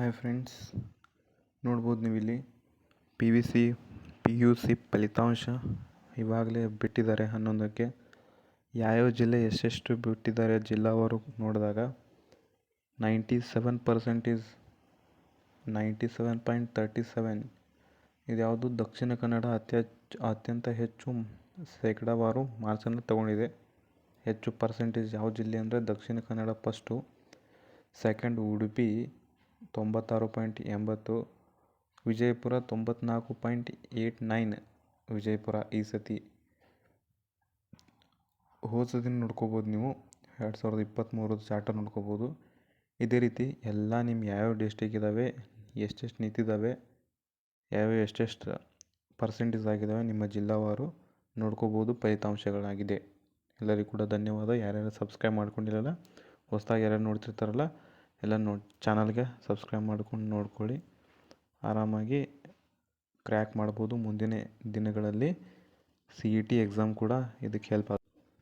Hi friends ನೋಡ್ಬೋದು ನೀವು ಇಲ್ಲಿ P V C P U C ಫಲಿತಾಂಶ ಇವಾಗಲೇ ಬಿಟ್ಟಿದ್ದಾರೆ ಹನ್ನೊಂದಕ್ಕೆ. ಯಾವ್ಯಾವ ಜಿಲ್ಲೆ ಎಷ್ಟೆಷ್ಟು ಬಿಟ್ಟಿದ್ದಾರೆ ಜಿಲ್ಲಾವಾರು ನೋಡಿದಾಗ ninety seven percentage ninety seven point thirty seven ಇದ್ಯಾವುದು ದಕ್ಷಿಣ ಕನ್ನಡ ಅತ್ಯಚ್ ಅತ್ಯಂತ ಹೆಚ್ಚು ಶೇಕಡಾವಾರು ಮಾರ್ಕ್ಸನ್ನು ತಗೊಂಡಿದೆ. ಹೆಚ್ಚು ಪರ್ಸೆಂಟೇಜ್ ಯಾವ ಜಿಲ್ಲೆ ಅಂದರೆ ದಕ್ಷಿಣ ಕನ್ನಡ ಫಸ್ಟು ಸೆಕೆಂಡ್ ಉಡುಪಿ. ತೊಂಬತ್ತಾರು ಪಾಯಿಂಟ್ ಎಂಬತ್ತು, ವಿಜಯಪುರ ತೊಂಬತ್ನಾಲ್ಕು ಪಾಯಿಂಟ್ ಏಯ್ಟ್ ನೈನ್, ವಿಜಯಪುರ ಈ ಸತಿ. ಹೋದ ಸತಿ ನೋಡ್ಕೋಬೋದು ನೀವು. ಎರಡು ಸಾವಿರದ ಇಪ್ಪತ್ತ್ಮೂರು ಚಾರ್ಟರ್ ನೋಡ್ಕೋಬೋದು. ಇದೇ ರೀತಿ ಎಲ್ಲ ನಿಮ್ಮ ಯಾವ್ಯಾವ ಡಿಸ್ಟಿಕ್ ಇದ್ದಾವೆ ಎಷ್ಟೆಷ್ಟು ನಿಂತಿದ್ದಾವೆ ಯಾವ್ಯಾವ ಎಷ್ಟೆಷ್ಟು ಪರ್ಸೆಂಟೇಜ್ ಆಗಿದ್ದಾವೆ ನಿಮ್ಮ ಜಿಲ್ಲಾವಾರು ನೋಡ್ಕೋಬೋದು ಫಲಿತಾಂಶಗಳಾಗಿದೆ. ಎಲ್ಲರಿಗೂ ಕೂಡ ಧನ್ಯವಾದ. ಯಾರ್ಯಾರು ಸಬ್ಸ್ಕ್ರೈಬ್ ಮಾಡ್ಕೊಂಡಿರಲ್ಲ ಹೊಸ್ದಾಗಿ ಯಾರ್ಯಾರು ನೋಡ್ತಿರ್ತಾರಲ್ಲ ಎಲ್ಲ ನೋಡಿ ಚಾನಲ್ಗೆ ಸಬ್ಸ್ಕ್ರೈಬ್ ಮಾಡ್ಕೊಂಡು ನೋಡ್ಕೊಳ್ಳಿ. ಆರಾಮಾಗಿ ಕ್ರ್ಯಾಕ್ ಮಾಡ್ಬೋದು. ಮುಂದಿನ ದಿನಗಳಲ್ಲಿ ಸಿ ಇ ಟಿ ಎಕ್ಸಾಮ್ ಕೂಡ ಇದಕ್ಕೆ ಹೆಲ್ಪ್ ಆಗುತ್ತೆ.